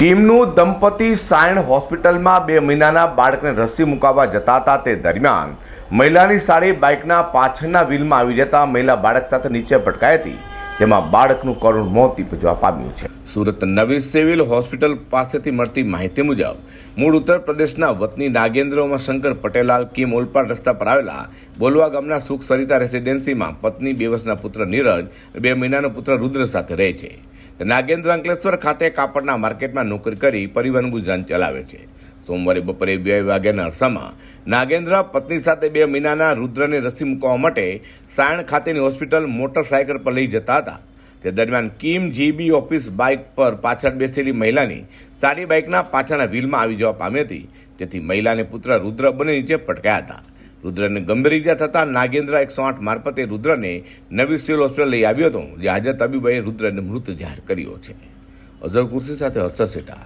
કીમનું દંપતી સાયણ હોસ્પિટલમાં બે મહિનાના બાળકને રસી મુકાવવા જતા હતા તે દરમિયાન મહિલાની સાડી બાઇકના પાછળના વ્હીલમાં આવી જતા મહિલા બાળક સાથે નીચે પટકાઈ હતી. જેમાં બાળકનું કરુણ મોત નિપજવા પામ્યું છે. સુરત નવી સિવિલ હોસ્પિટલ પાસેથી મળતી માહિતી મુજબ, મૂળ ઉત્તર પ્રદેશના વતની નાગેન્દ્ર શંકર પટેલાલ, કિમ ઓલપાડ રસ્તા પર આવેલા બોલવા ગામના સુખ સરિતા રેસિડેન્સીમાં પત્ની બે વર્ષના પુત્ર નીરજ બે મહિનાનો પુત્ર રુદ્ર સાથે રહે છે. નાગેન્દ્ર અંકલેશ્વર ખાતે કાપડના માર્કેટમાં નોકરી કરી પરિવહન ગુજરાન ચલાવે છે. સોમવારે બપોરે બે વાગ્યાના અરસામાં નાગેન્દ્ર પત્ની સાથે બે મહિનાના રુદ્રને રસી મૂકવા માટે સાયણ ખાતેની હોસ્પિટલ મોટરસાયકલ પર લઈ જતા હતા. તે દરમિયાન કિમ જીબી ઓફિસ બાઇક પર પાછળ બેસેલી મહિલાની સારી બાઇકના પાછળના વ્હીલમાં આવી જવા પામી હતી. તેથી મહિલાને પુત્ર રુદ્ર બંને નીચે પટકાયા હતા. રુદ્રને ગંભીર ઇજા થતાં નાગેન્દ્ર એકસો આઠ મારફતે રુદ્રને નવી સિવિલ હોસ્પિટલ લઈ આવ્યો હતો જે હાજર તબીબોએ રુદ્રને મૃત જાહેર કર્યો છે. અઝર કુર્સી સાથે હર્ષદ સેટા.